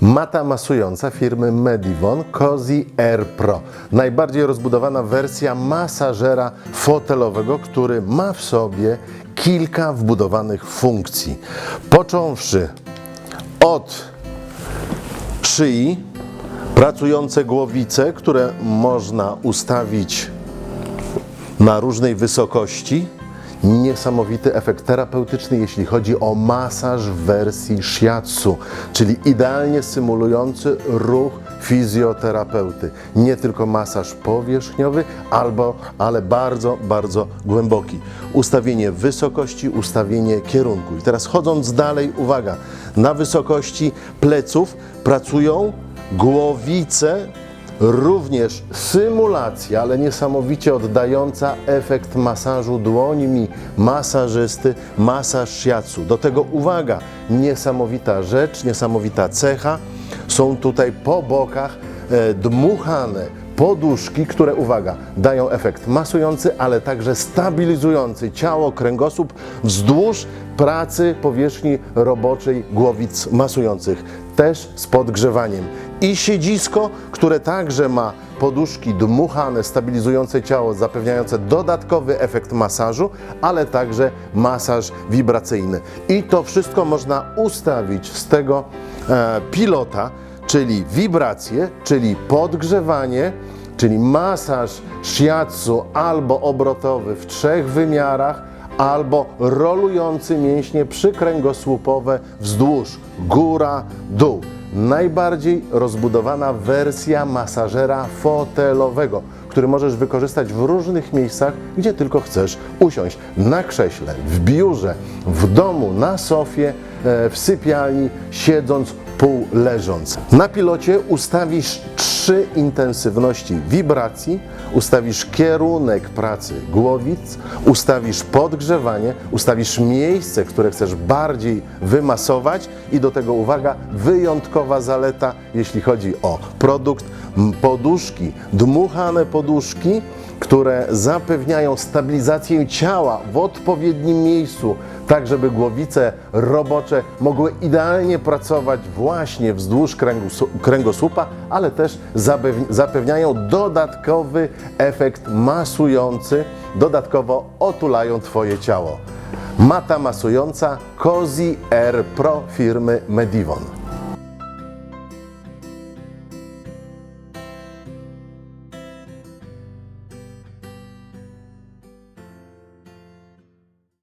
Mata masująca firmy Medivon Cozy Air Pro. Najbardziej rozbudowana wersja masażera fotelowego, który ma w sobie kilka wbudowanych funkcji. Począwszy od szyi, pracujące głowice, które można ustawić na różnej wysokości. Niesamowity efekt terapeutyczny, jeśli chodzi o masaż w wersji shiatsu, czyli idealnie symulujący ruch fizjoterapeuty. Nie tylko masaż powierzchniowy, albo, ale bardzo, bardzo głęboki. Ustawienie wysokości, ustawienie kierunku. I teraz chodząc dalej, uwaga, na wysokości pleców pracują głowice Również symulacja, ale niesamowicie oddająca efekt masażu dłońmi masażysty, masaż shiatsu. Do tego uwaga, niesamowita rzecz, niesamowita cecha. Są tutaj po bokach e, dmuchane poduszki, które, uwaga, dają efekt masujący, ale także stabilizujący ciało, kręgosłup wzdłuż pracy powierzchni roboczej głowic masujących, też z podgrzewaniem. I siedzisko, które także ma poduszki dmuchane, stabilizujące ciało, zapewniające dodatkowy efekt masażu, ale także masaż wibracyjny. I to wszystko można ustawić z tego e, pilota, czyli wibracje, czyli podgrzewanie, czyli masaż shiatsu albo obrotowy w trzech wymiarach, albo rolujący mięśnie przykręgosłupowe wzdłuż góra, dół. Najbardziej rozbudowana wersja masażera fotelowego, który możesz wykorzystać w różnych miejscach, gdzie tylko chcesz usiąść. Na krześle, w biurze, w domu, na sofie, e, w sypialni, siedząc pół leżąc. Na pilocie ustawisz trzy intensywności wibracji, ustawisz kierunek pracy głowic, ustawisz podgrzewanie, ustawisz miejsce, które chcesz bardziej wymasować i do tego uwaga, wyjątkowa zaleta, jeśli chodzi o produkt, poduszki, dmuchane poduszki, które zapewniają stabilizację ciała w odpowiednim miejscu, tak żeby głowice robocze mogły idealnie pracować właśnie wzdłuż kręgos- kręgosłupa, ale też zapew- zapewniają dodatkowy efekt masujący, dodatkowo otulają Twoje ciało. Mata masująca Cozy Air Pro firmy Medivon.